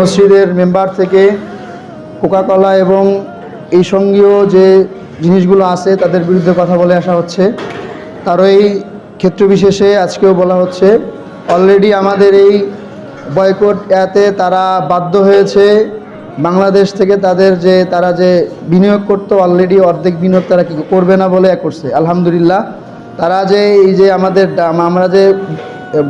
মসজিদের মেম্বার থেকে কোকাকলা এবং এই সঙ্গীয় যে জিনিসগুলো আছে তাদের বিরুদ্ধে কথা বলে আসা হচ্ছে। তারই ক্ষেত্র বিশেষে আজকেও বলা হচ্ছে অলরেডি আমাদের এই বয়কট এতে তারা বাধ্য হয়েছে। বাংলাদেশ থেকে তাদের যে, তারা যে বিনিয়োগ করতো অলরেডি অর্ধেক বিনিয়োগ তারা কি করবে না বলে করছে। আলহামদুলিল্লাহ, তারা যে এই যে আমাদের আমরা যে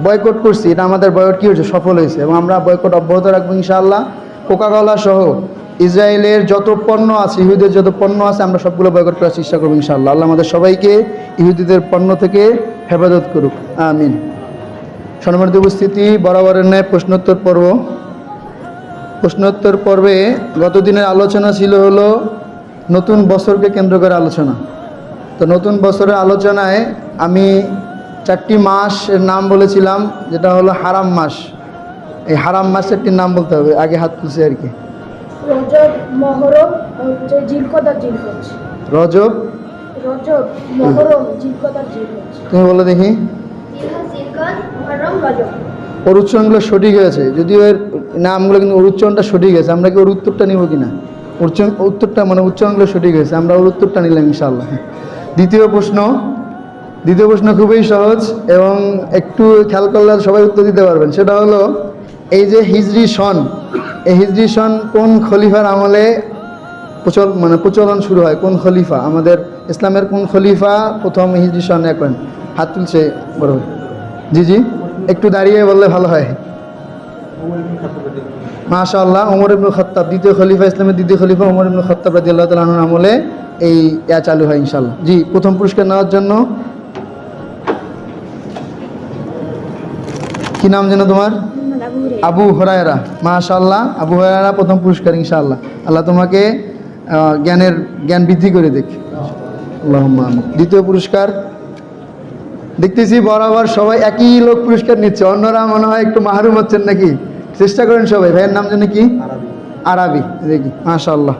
বয়কট করছি, এটা আমাদের বয়কট কী হয়েছে? সফল হয়েছে। এবং আমরা বয়কট অব্যাহত রাখব ইনশাআল্লাহ। কোকাকলা সহ ইসরায়েলের যত পণ্য আছে ইহুদের যত পণ্য আছে, আমরা সবগুলো বয়কট করার চেষ্টা করব ইনশাআল্লাহ। আল্লাহ আমাদের সবাইকে ইহুদিদের পণ্য থেকে হেফাজত করুক। আমিন। সম্মানিত উপস্থিতি, বরাবরের ন্যায় প্রশ্নোত্তর পর্ব। প্রশ্নোত্তর পর্বে গত দিনের আলোচনা ছিল হলো নতুন বছরকে কেন্দ্র করে আলোচনা। তো নতুন বছরের আলোচনায় আমি চারটি মাসের নাম বলেছিলাম যেটা হলো হারাম মাস। এই হারাম মাস মাসেরটির নাম বলতে হবে আগে হাত তুলছে আর কি। রজব তুমি বলো দেখি। জিলকদ মহরম রজব। ওর উচ্চারণগুলো সঠিক হয়েছে যদিও এর নামগুলো কিন্তু ওর উচ্চারণটা সঠিক হয়েছে আমরা কি ওর উত্তরটা নিব কি না উচ্চারণ উত্তরটা মানে উচ্চারণগুলো সঠিক হয়েছে আমরা ওর উত্তরটা নিলাম ইনশাআল্লাহ। দ্বিতীয় প্রশ্ন দ্বিতীয় প্রশ্ন খুবই সহজ এবং একটু খেয়াল করলে সবাই উত্তর দিতে পারবেন। সেটা হলো, এই যে হিজরি সন, এই হিজরি সন কোন খলিফার আমলে প্রচল মানে প্রচলন শুরু হয়? কোন খলিফা? আমাদের ইসলামের কোন খলিফা প্রথম হিজরি সন করেন হাত তুলছে বড় জি জি। একটু দাঁড়িয়ে বললে ভালো হয়। মাশাআল্লাহ, ওমর ইবনুল খত্তাব দ্বিতীয় খলিফা, ইসলামের দ্বিতীয় খলিফা ওমর ইবনুল খত্তাব রাদিয়াল্লাহু তাআলা আনহুর আমলে এই ইয়া চালু হয় ইনশাআল্লাহ। জি, প্রথম পুরস্কার নেওয়ার জন্য কি নাম যেন তোমার? আবু হরায়রা। মাশাআল্লাহ আবু হরায়রা প্রথম পুরস্কার ইনশাআল্লাহ। আল্লাহ তোমাকে জ্ঞানের জ্ঞান বৃদ্ধি করে দেখ দ্বিতীয় পুরস্কার। দেখতেছি বরাবর সবাই একই লোক পুরস্কার নিচ্ছে। অন্যরা মনে হয় একটু মাহরুম হচ্ছেন নাকি? চেষ্টা করেন সবাই। ভাইয়ের নাম যেন কি? আরবি দেখি। মাশাআল্লাহ।